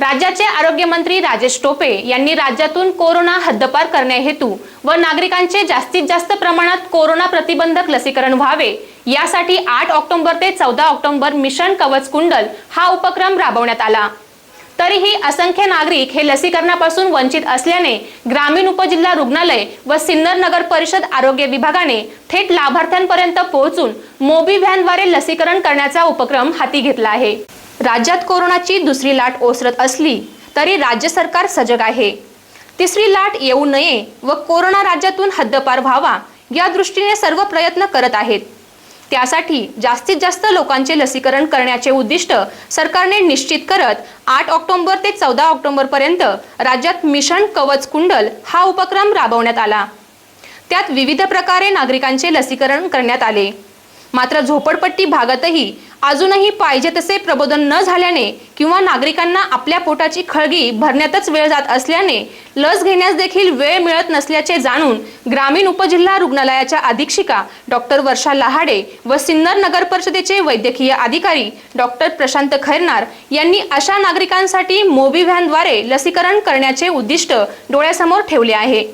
राज्याचे आरोग्यमंत्री राजेश टोपे यांनी राज्यातून कोरोना हद्दपार करण्याहेतू व नागरिकांचे जास्तीत जास्त प्रमाणात कोरोना प्रतिबंधक लसीकरण व्हावे यासाठी आठ ऑक्टोबर ते चौदा ऑक्टोबर मिशन कवच कुंडल हा उपक्रम राबवण्यात आला. तरीही असंख्य नागरिक हे लसीकरणापासून वंचित असल्याने ग्रामीण उपजिल्हा रुग्णालय व सिन्नर नगर परिषद आरोग्य विभागाने थेट लाभार्थ्यांपर्यंत पोहोचून मोबी व्हॅनद्वारे लसीकरण करण्याचा उपक्रम हाती घेतला आहे. राज्यात कोरोनाची दुसरी लाट ओसरत असली तरी राज्य सरकार सजग आहे. तिसरी लाट येऊ नये व कोरोना राज्यातून हद्दपार व्हावा या दृष्टीने सर्व प्रयत्न करत आहेत. त्यासाठी जास्तीत जास्त लोकांचे लसीकरण करण्याचे उद्दिष्ट सरकारने निश्चित करत आठ ऑक्टोबर ते चौदा ऑक्टोबरपर्यंत राज्यात मिशन कवच कुंडल हा उपक्रम राबवण्यात आला. त्यात विविध प्रकारे नागरिकांचे लसीकरण करण्यात आले. मात्र झोपडपट्टी भागातही अजूनही पाहिजे तसे प्रबोधन न झाल्याने किंवा नागरिकांना आपल्या पोटाची खळगी भरण्यातच वेळ जात असल्याने लस घेण्यास देखील वेळ मिळत नसल्याचे जाणून ग्रामीण उपजिल्हा रुग्णालयाच्या अधीक्षिका डॉक्टर वर्षा लहाडे व सिन्नर नगर परिषदेचे वैद्यकीय अधिकारी डॉक्टर प्रशांत खैरनार यांनी अशा नागरिकांसाठी मोबी व्हॅनद्वारे लसीकरण करण्याचे उद्दिष्ट डोळ्यासमोर ठेवले आहे.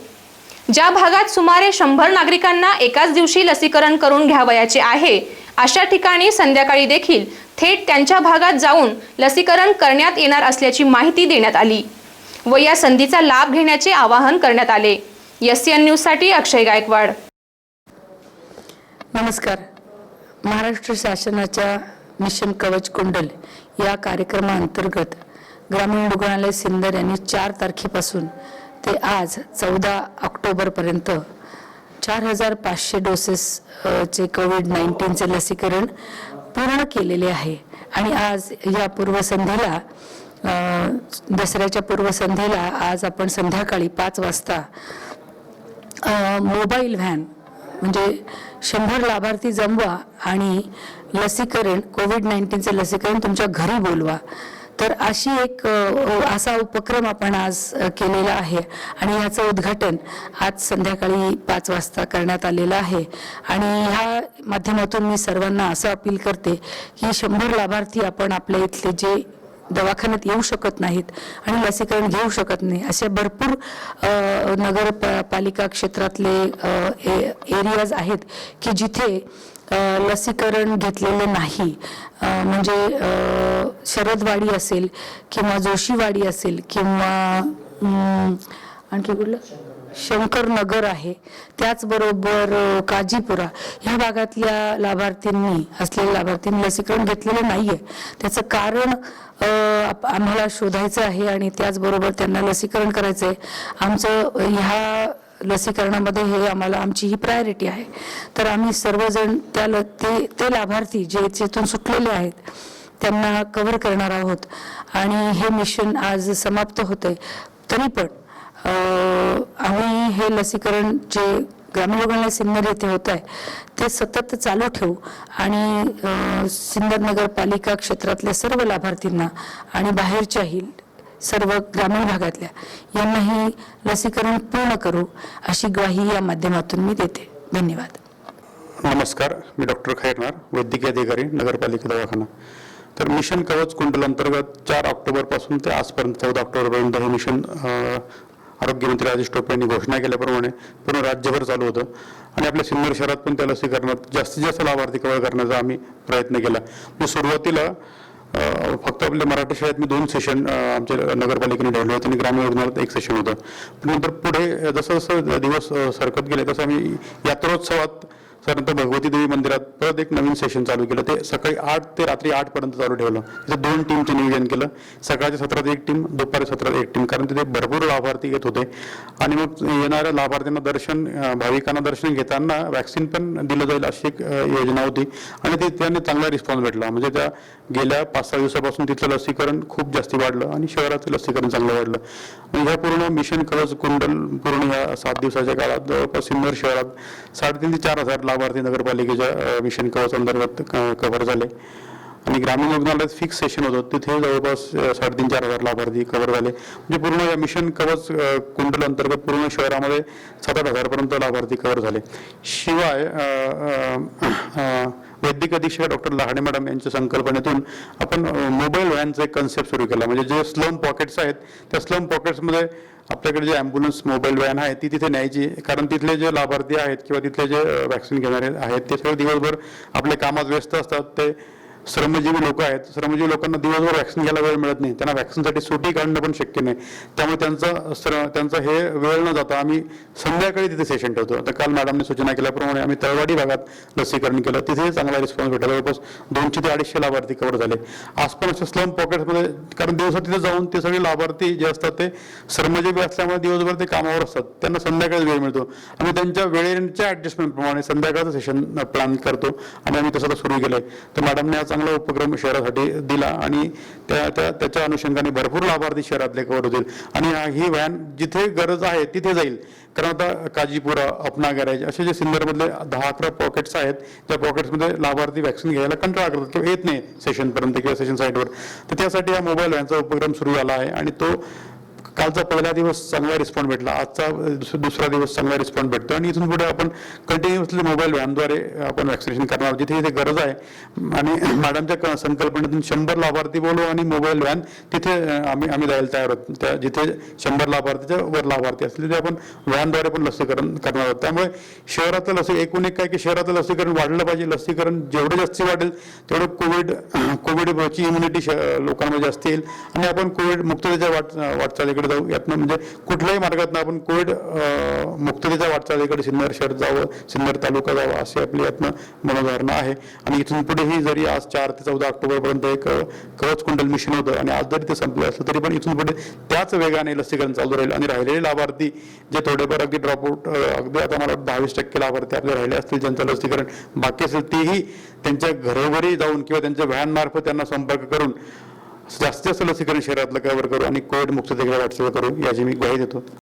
ज्या भागात सुमारे शंभर नागरिकांना एकाच दिवशी लसीकरण करून घ्यावयाचे आहे अशा ठिकाणी संध्याकाळी देखील थेट त्यांच्या भागात जाऊन लसीकरण करण्यात येणार असल्याची माहिती देण्यात आली व या संधीचा लाभ घेण्याचे आवाहन करण्यात आले. एस एन न्यूजसाठी अक्षय गायकवाड. नमस्कार. महाराष्ट्र शासनाच्या मिशन कवच कुंडल या कार्यक्रमाअंतर्गत ग्रामीण रुग्णालय सिन्नर यांनी चार तारखेपासून ते आज चौदा ऑक्टोबरपर्यंत चार हजार पाचशे डोसेस चे कोविड नाईन्टीनचे लसीकरण पूर्ण केलेले आहे. आणि आज या पूर्वसंध्येला दसऱ्याच्या पूर्वसंध्येला आज आपण संध्याकाळी पाच वाजता मोबाईल व्हॅन म्हणजे शंभर लाभार्थी जमवा आणि लसीकरण कोविड नाईन्टीनचं लसीकरण तुमच्या घरी बोलवा. तर अशी एक असा उपक्रम आपण आज केलेला आहे. आणि याचं उद्घाटन आज संध्याकाळी पाच वाजता करण्यात आलेलं आहे. आणि ह्या माध्यमातून मी सर्वांना असं अपील करते की शंभर लाभार्थी आपण आपल्या इथले जे दवाखान्यात येऊ शकत नाहीत आणि लसीकरण घेऊ शकत नाही. असे भरपूर नगर पालिका क्षेत्रातले एरियाज आहेत की जिथे लसीकरण घेतलेलं नाही. म्हणजे शरदवाडी असेल किंवा जोशीवाडी असेल किंवा आणखी कुठलं? शंकरनगर आहे. त्याचबरोबर काजीपुरा. ह्या भागातल्या लाभार्थींनी असलेल्या लाभार्थींनी लसीकरण घेतलेलं नाही आहे त्याचं कारण आप- आम्हाला शोधायचं आहे आणि त्याचबरोबर त्यांना लसीकरण करायचं आहे आमचं ह्या लसीकरणामध्ये हे आम्हाला आमची ही प्रायोरिटी आहे. तर आम्ही सर्वजण त्या ल- ते ते लाभार्थी जे याच्यातून सुटलेले आहेत त्यांना कव्हर करणार आहोत. आणि हे मिशन आज समाप्त होते तरी पण हे लसीकरण जे ग्रामीण रुग्णालय सिन्नर येथे होत आहे ते सतत चालू ठेवू आणि सिन्नर नगरपालिका क्षेत्रातल्या सर्व लाभार्थींना आणि बाहेरच्याही सर्व ग्रामीण भागातल्या यांनाही लसीकरण पूर्ण करू अशी ग्वाही या माध्यमातून मी देते. धन्यवाद. नमस्कार मी डॉक्टर खैरनार वैद्यकीय अधिकारी नगरपालिका दवाखाना. तर मिशन कवच कुंडल अंतर्गत चार ऑक्टोबरपासून ते आजपर्यंत चौदा ऑक्टोबरपर्यंत हे मिशन आरोग्यमंत्री राजेश टोपे यांनी घोषणा केल्याप्रमाणे पूर्ण राज्यभर चालू होतं. आणि आपल्या सिन्नर शहरात पण त्या लसीकरणात जास्तीत जास्त लाभार्थी कव्हर करण्याचा आम्ही प्रयत्न केला. मग सुरुवातीला फक्त आपल्या मराठी शाळेत मी दोन सेशन आमच्या नगरपालिकेने ठेवले होते आणि ग्रामीण रुग्णालयात एक सेशन होतं. नंतर पुढे जसं जसं दिवस सरकत गेले तसं आम्ही यात्रोत्सवात त्यानंतर भगवती देवी मंदिरात परत एक नवीन सेशन चालू केलं. ते सकाळी आठ ते रात्री आठ पर्यंत चालू ठेवलं. तिथे दोन टीमचं नियोजन केलं. सकाळच्या सत्रात एक टीम दुपारी सत्रात एक टीम कारण तिथे भरपूर लाभार्थी येत होते. आणि मग येणाऱ्या लाभार्थ्यांना दर्शन भाविकांना दर्शन घेताना वॅक्सिन पण दिलं जाईल अशी एक योजना होती. आणि ते त्याने चांगला रिस्पॉन्स भेटला. म्हणजे त्या गेल्या पाच सहा दिवसापासून तिथलं लसीकरण खूप जास्ती वाढलं आणि शहराचं लसीकरण चांगलं वाढलं. आणि ह्या पूर्ण मिशन कवच कुंडल पूर्ण ह्या सात दिवसाच्या काळात जवळपास सिन्नर शहरात साडेतीन ते चार हजार लाभार्थी नगरपालिकेच्या मिशन कवच अंतर्गत कव्हर झाले. आणि ग्रामीण रुग्णालयात फिक्स सेशन होतं तिथे जवळपास साडेतीन चार हजार लाभार्थी कव्हर झाले. म्हणजे पूर्ण या मिशन कवच कुंडल अंतर्गत पूर्ण शहरामध्ये सात आठ हजारपर्यंत लाभार्थी कव्हर झाले. शिवाय वैद्यक वैद्यकीय अधीक्षक डॉक्टर लहाडे मॅडम यांच्या संकल्पनेतून आपण मोबाईल व्हॅनचा एक कन्सेप्ट सुरू केला. म्हणजे जे स्लम पॉकेट्स आहेत त्या स्लम पॉकेट्समध्ये आपल्याकडे जे ॲम्ब्युलन्स मोबाईल व्हॅन आहे ती तिथे न्यायची. कारण तिथले जे लाभार्थी आहेत किंवा तिथले जे व्हॅक्सिन घेणारे आहेत ते सगळे दिवसभर आपल्या कामात व्यस्त असतात. ते श्रमजीवी लोक आहेत. श्रमजीवी लोकांना दिवसभर वॅक्सिन घ्यायला वेळ मिळत नाही. त्यांना वॅक्सिनसाठी सुटी काढणं पण शक्य नाही. त्यामुळे त्यांचं श्र त्यांचा हे वेळ न जाता आम्ही संध्याकाळी तिथे सेशन ठेवतो. आता काल मॅडमने सूचना केल्याप्रमाणे आम्ही तळवाडी भागात लसीकरण केलं. तिथेही चांगला रिस्पॉन्स भेटला. जवळपास दोनशे ते अडीचशे लाभार्थी कव्हर झाले. आसपासच्या स्लम पॉकेट्समध्ये कारण दिवसात तिथे जाऊन ते सगळे लाभार्थी जे असतात ते श्रमजीवी असल्यामुळे दिवसभर ते कामावर असतात. त्यांना संध्याकाळी वेळ मिळतो. आम्ही त्यांच्या वेळेच्या ॲडजस्टमेंटप्रमाणे संध्याकाळचं सेशन प्लॅन करतो. आणि आम्ही तसं सुरू केलंय. तर मॅडमने आज चांगला उपक्रम शहरासाठी दिला आणि त्या त्या त्याच्या अनुषंगाने भरपूर लाभार्थी शहरातले कवर होतील. आणि ही व्हॅन जिथे गरज आहे तिथे जाईल. कारण आता काजीपुरा अपना गॅरेज असे जे सिन्नरमधले दहा अकरा पॉकेट्स आहेत त्या पॉकेट्समध्ये लाभार्थी वॅक्सिन घ्यायला कंटाळा करतात. किंवा येत नाही सेशनपर्यंत किंवा सेशन साईटवर तर त्यासाठी हा मोबाईल व्हॅनचा उपक्रम सुरू झाला आहे आणि तो कालचा पहिला दिवस चांगला रिस्पॉन्स भेटला आजचा दुस- दुसरा दिवस चांगला रिस्पॉन्स भेटतो. आणि इथून पुढे आपण कंटिन्युअसली मोबाईल व्हॅनद्वारे आपण वॅक्सिनेशन करणार आहोत. जिथे जिथे गरज आहे आणि मॅडमच्या संकल्पनेतून शंभर लाभार्थी बोलू आणि मोबाईल व्हॅन तिथे आम्ही आम्ही जायला तयार होतो त्या जिथे शंभर लाभार्थीच्या वर लाभार्थी असले तिथे आपण व्हॅनद्वारे पण लसीकरण करणार आहोत. त्यामुळे शहरातलं लसी एकूण एक काय की शहरातलं लसीकरण वाढलं पाहिजे. लसीकरण जेवढं जास्ती वाढेल तेवढं कोविड कोविडची इम्युनिटी लोकांमध्ये असतील आणि आपण कोविड मुक्ततेच्या वाट वाटचालीकडे जाऊ. यातनं म्हणजे कुठल्याही मार्गातनं आपण कोविड अं, मुक्ततेच्या वाटचालीकडे सिन्नर शहर जावं सिन्नर तालुका जावा अशी आपली यातनं मनोधारणा आहे. आणि इथून पुढेही जरी आज चार ते चौदा ऑक्टोबरपर्यंत एक कवच कुंडल मिशन होतं आणि आज जरी ते संपलं असलं तरी पण इथून पुढे त्याच वेगाने लसीकरण चालू राहील. आणि राहिलेले लाभार्थी जे थोडेफार अगदी ड्रॉपआउट अगदी आता मला दहावीस टक्के लाभार्थी आपले राहिले असतील ज्यांचं लसीकरण बाकी असेल तेही त्यांच्या घरोघरी जाऊन किंवा त्यांच्या व्हॅनमार्फत त्यांना संपर्क करून जास्तीत जास्त लसीकरण शहरातलं कव्हर करू आणि कोविड मुक्त देखील वाटचाल करू याची मी ग्वाही देतो.